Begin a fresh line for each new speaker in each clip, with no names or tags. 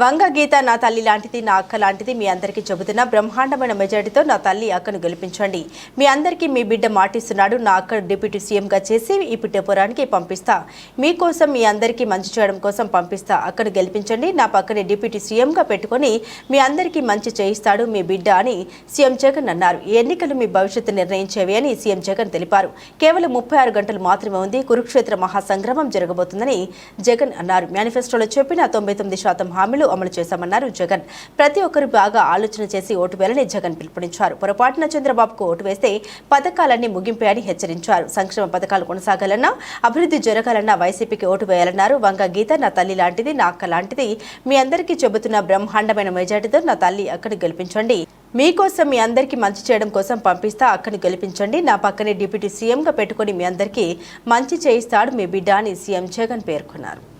వంగ గీత నా తల్లి లాంటిది నా అక్క లాంటిది మీ అందరికీ చెబుతున్న బ్రహ్మాండమైన మెజారిటీతో నా తల్లి అక్కను గెలిపించండి. మీ అందరికీ మీ బిడ్డ మాటిస్తున్నాడు నా అక్క డిప్యూటీ సీఎంగా చేసి ఈ పిట్టపురానికి పంపిస్తా. మీకోసం మీ అందరికీ మంచి చేయడం కోసం పంపిస్తా. అక్కను గెలిపించండి నా పక్కనే డిప్యూటీ సీఎంగా పెట్టుకొని మీ అందరికీ మంచి చేయిస్తాడు మీ బిడ్డ అని సీఎం జగన్ అన్నారు. ఈ ఎన్నికలు మీ భవిష్యత్తు నిర్ణయించేవి అని సీఎం జగన్ తెలిపారు. కేవలం ముప్పై ఆరు గంటలు మాత్రమే ఉంది కురుక్షేత్ర మహాసంగ్రామం జరగబోతుందని జగన్ అన్నారు. మేనిఫెస్టోలో చెప్పిన తొంభై తొమ్మిది శాతం హామీలు అమలు చేశామన్నారు జగన్. ప్రతి ఒక్కరు బాగా ఆలోచన చేసి ఓటు వేయాలని జగన్ పిలుపునిచ్చారు. పొరపాటున చంద్రబాబుకు ఓటు వేస్తే పథకాలన్నీ ముగింపాయని హెచ్చరించారు. సంక్షేమ పథకాలు కొనసాగాలన్నా అభివృద్ధి జరగాలన్నా వైసీపీకి ఓటు వేయాలన్నారు. వంగ గీత నా తల్లి లాంటిది నా అక్క లాంటిది. మీ అందరికీ చెబుతున్న బ్రహ్మాండమైన మెజార్టీతో నా తల్లి అక్కడ గెలిపించండి. మీకోసం మీ అందరికీ మంచి చేయడం కోసం పంపిస్తా అక్కను గెలిపించండి. నా పక్కనే డిప్యూటీ సీఎంగా పెట్టుకొని మీ అందరికీ మంచి చేయిస్తాడు మీ బిడ్డ అని సీఎం జగన్ పేర్కొన్నారు.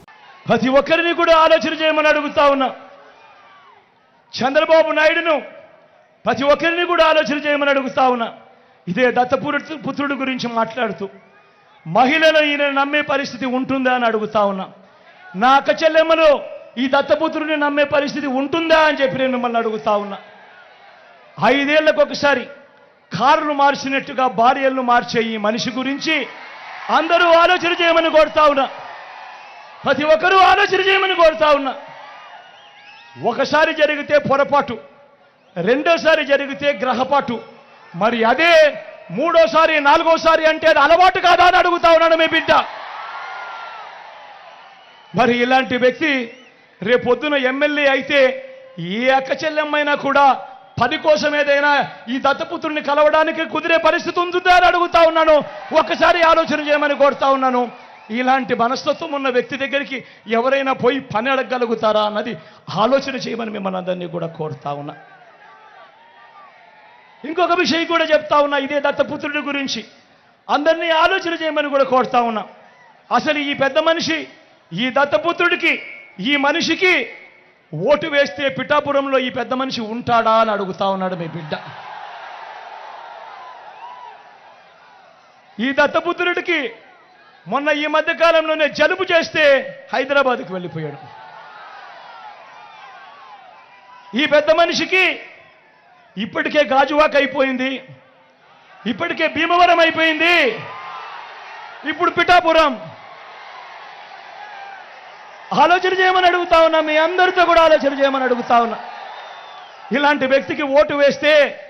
ప్రతి ఒక్కరిని కూడా ఆలోచన చేయమని అడుగుతా ఉన్నా. చంద్రబాబు నాయుడును ప్రతి ఒక్కరిని కూడా ఆలోచన చేయమని అడుగుతా ఉన్నా. ఇదే దత్తపురు పుత్రుడు గురించి మాట్లాడుతూ మహిళలు ఈయన నమ్మే పరిస్థితి ఉంటుందా అని అడుగుతా ఉన్నా. నా అక్క చెల్లెమ్మలు ఈ దత్తపుత్రుడిని నమ్మే పరిస్థితి ఉంటుందా అని చెప్పి నేను మిమ్మల్ని అడుగుతా ఉన్నా. ఐదేళ్ళకు ఒకసారి కారును మార్చినట్టుగా భార్యలను మార్చే ఈ మనిషి గురించి అందరూ ఆలోచన చేయమని కోరుతా ఉన్నా. ప్రతి ఒక్కరూ ఆలోచన చేయమని కోరుతా ఉన్నా. ఒకసారి జరిగితే పొరపాటు రెండోసారి జరిగితే గ్రహపాటు మరి అదే మూడోసారి నాలుగోసారి అంటే అది అలవాటు కాదా అని అడుగుతా ఉన్నాడు మీ బిడ్డ. మరి ఇలాంటి వ్యక్తి రేపొద్దున ఎమ్మెల్యే అయితే ఏ అక్క చెల్లెమ్మైనా కూడా పని కోసం ఏదైనా ఈ దత్తపుత్రుని కలవడానికి కుదిరే పరిస్థితి ఉంటుందా అని అడుగుతా ఉన్నాను. ఒక్కసారి ఆలోచన చేయమని కోరుతా ఉన్నాను. ఇలాంటి మనస్తత్వం ఉన్న వ్యక్తి దగ్గరికి ఎవరైనా పోయి పని అడగగలుగుతారా అన్నది ఆలోచన చేయమని మిమ్మల్ని అందరినీ కూడా కోరుతా ఉన్నా. ఇంకొక విషయం కూడా చెప్తా ఉన్నా ఇదే దత్తపుత్రుడి గురించి. అందరినీ ఆలోచన చేయమని కూడా కోరుతా ఉన్నా. అసలు ఈ పెద్ద మనిషి ఈ దత్తపుత్రుడికి ఈ మనిషికి ఓటు వేస్తే పిఠాపురంలో ఈ పెద్ద మనిషి ఉంటాడా అని అడుగుతా ఉన్నాడు మీ బిడ్డ. ఈ దత్తపుత్రుడికి మొన్న ఈ మధ్య కాలంలోనే జలుబు చేస్తే హైదరాబాద్కి వెళ్ళిపోయాడు. ఈ పెద్ద మనిషికి ఇప్పటికే గాజువాక్ అయిపోయింది. ఇప్పటికే భీమవరం అయిపోయింది. ఇప్పుడు పిఠాపురం. ఆలోచన చేయమని అడుగుతా ఉన్నా మీ అందరితో కూడా ఆలోచన చేయమని అడుగుతా ఉన్నా. ఇలాంటి వ్యక్తికి ఓటు వేస్తే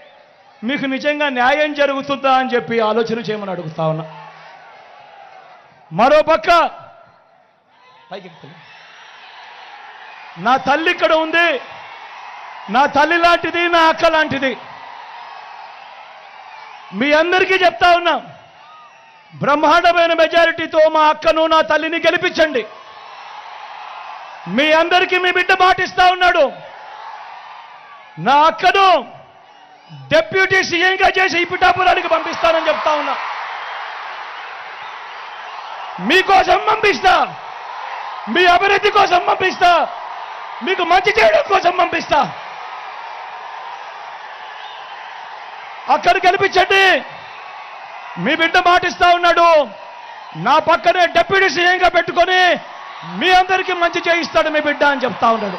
మీకు నిజంగా న్యాయం జరుగుతుందా అని చెప్పి ఆలోచన చేయమని అడుగుతా ఉన్నా. మరో పక్క. పైకి నా తల్లి ఇక్కడ ఉంది. నా తల్లి లాంటిది నా అక్క లాంటిది. మీ అందరికీ చెప్తా ఉన్నా బ్రహ్మాండమైన మెజారిటీతో మా అక్కను నా తల్లిని గెలిపించండి. మీ అందరికీ మీ బిడ్డ పాటిస్తా ఉన్నాడు. నా అక్కను డెప్యూటీ సీఎంగా చేసి ఈ పిఠాపురానికి పంపిస్తానని చెప్తా ఉన్నా. మీకోసం పంపిస్తా. మీ అభివృద్ధి కోసం పంపిస్తా. మీకు మంచి చేయడం కోసం పంపిస్తా. అక్కడ కనిపించండి. మీ బిడ్డ మాటిస్తా ఉన్నాడు. నా పక్కనే డెప్యూటీ సీఎంగా పెట్టుకొని మీ అందరికీ మంచి చేయిస్తాడు మీ బిడ్డ అని చెప్తా ఉన్నాడు.